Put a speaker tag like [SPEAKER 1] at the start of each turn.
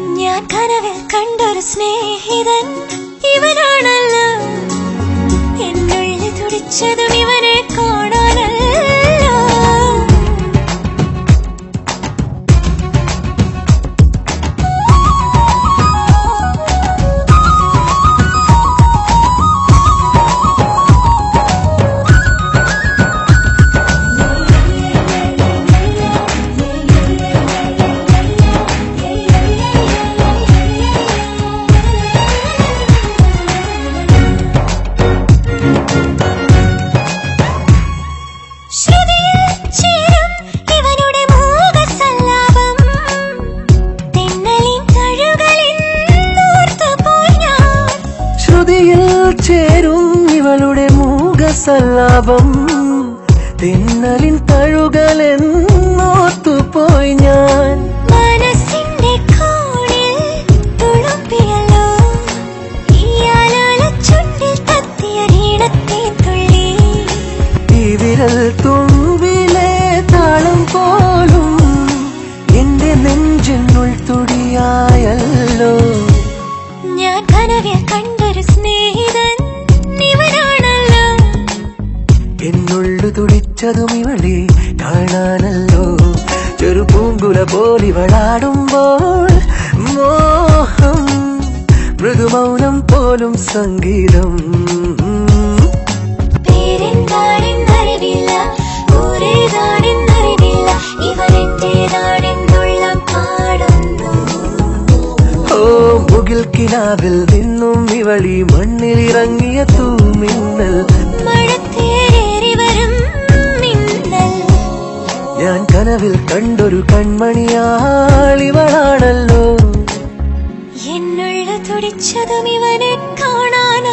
[SPEAKER 1] ഞാൻ കനവിൽ കണ്ടൊരു സ്നേഹിതൻ. ഇവനാണല്ലോ ശ്രുതിയിൽ ചേരും
[SPEAKER 2] ഇവളുടെ മൂകസല്ലാപം. തിന്നലിൻ തഴുകലെന്നോത്തുപോയി ഞാൻ.
[SPEAKER 1] മനസ്സിന്റെ കോണിൽ
[SPEAKER 2] തുടിച്ചതും ഇവളെ കാണാനല്ലോ. ചെറു പൂങ്കുല പോലിവളാടുമ്പോൾ മോഹം മൃദുമൗനം പോലും സംഗീതം. മുകിൽ കിനാവിൽ നിന്നും ഇവളി മണ്ണിലിറങ്ങിയ തൂമിന്നൽ.
[SPEAKER 1] മഴത്തേരേറി
[SPEAKER 2] കനവിൽ കണ്ടൊരു കൺമണിയാളിവളാണല്ലോ
[SPEAKER 1] എന്നുള്ള തുടിച്ചതും ഇവനെ കാണാൻ